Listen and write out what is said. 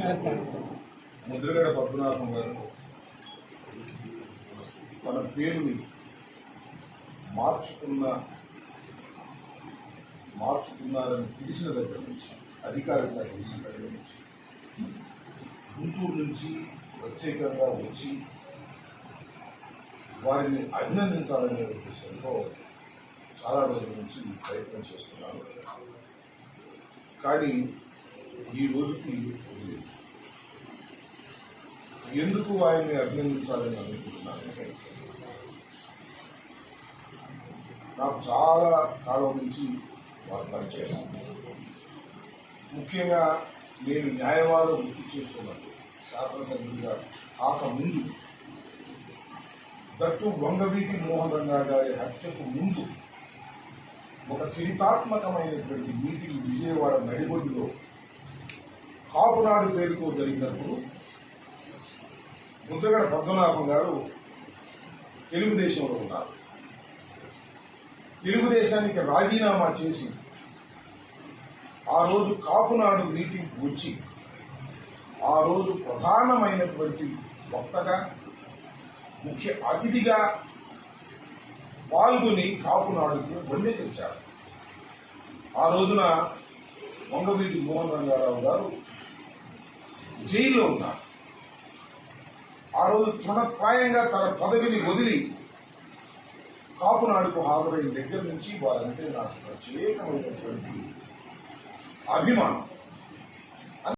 ముద్రగడ పద్మనాభం గారు తన పేరుని మార్చుకున్న మార్చుకున్నారని తెలిసిన దగ్గర నుంచి అధికారంగా తెలిసిన దగ్గర నుంచి గుంటూరు నుంచి ప్రత్యేకంగా వచ్చి వారిని అభినందించాలనే ఉద్దేశంతో చాలా రోజుల నుంచి ప్రయత్నం చేస్తున్నాను కానీ ఈ రోజుకి ఎందుకు ఆయన్ని అభినందించాలని అనుకుంటున్నాను? నాకు చాలా కాలం నుంచి వారు పనిచేశాను ముఖ్యంగా నేను న్యాయవాదం గుర్తు చేస్తున్నాను శాసనసభ్యుడిగా కాకముందు దట్టు వంగవీటి మోహన్ రంగా గారి హత్యకు ముందు ఒక చరితాత్మకమైనటువంటి మీటింగ్ విజయవాడ నడిగొడ్డులో కాపునాడు పేరుతో జరిగినప్పుడు ముద్రగడ పద్మనాభం గారు తెలుగుదేశంలో ఉన్నారు. తెలుగుదేశానికి రాజీనామా చేసి ఆ రోజు కాపునాడు మీటింగ్ వచ్చి ఆ రోజు ప్రధానమైనటువంటి వక్తగా ముఖ్య అతిథిగా పాల్గొని కాపునాడుకు వన్నె తెచ్చారు. ఆ రోజున వంగవీటి మోహన్ రంగారావు గారు జైల్లో ఉన్నారు ఆ రోజు తృణప్రాయంగా తన పదవిని వదిలి కాపునాడుకు హాజరైన దగ్గర నుంచి వారంటే నాకు ప్రత్యేకమైనటువంటి అభిమానం.